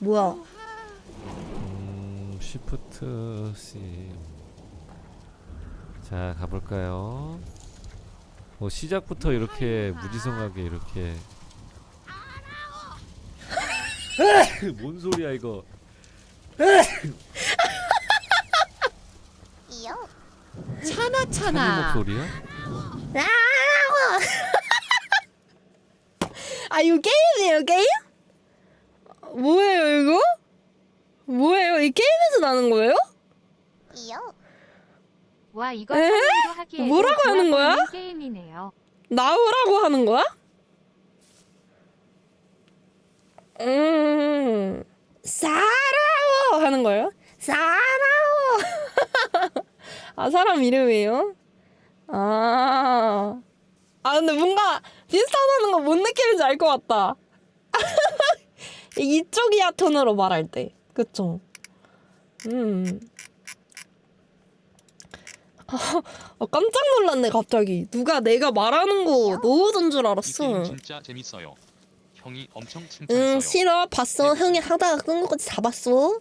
뭐야? 음, 시프트 C. 자, 가볼까요? 뭐 시작부터 이렇게 무지성하게 이렇게. 뭔 소리야 이거? 이요. 차나 차나. 목소리야? 아 이거 게임이에요 게임? 뭐예요 이 게임에서 나는 거예요? 이요. 와 이거 에? 성인도 하기에도 뭐라고 하는 거야? 게임이네요. 나오라고 하는 거야? 음 사라오 하는 거예요? 사라오 아 사람 이름이에요? 아. 아 근데 뭔가 비슷하다는 거 뭔 느낌인지 알 것 같다. 이쪽이야 톤으로 말할 때. 그쵸? 음. 아, 깜짝 놀랐네 갑자기. 누가 내가 말하는 거 넣어둔 줄이 알았어. 진짜 재밌어요. 형이 엄청 칭찬했어요. 응 싫어 봤어 형이 하다가 끈 거까지 다 봤어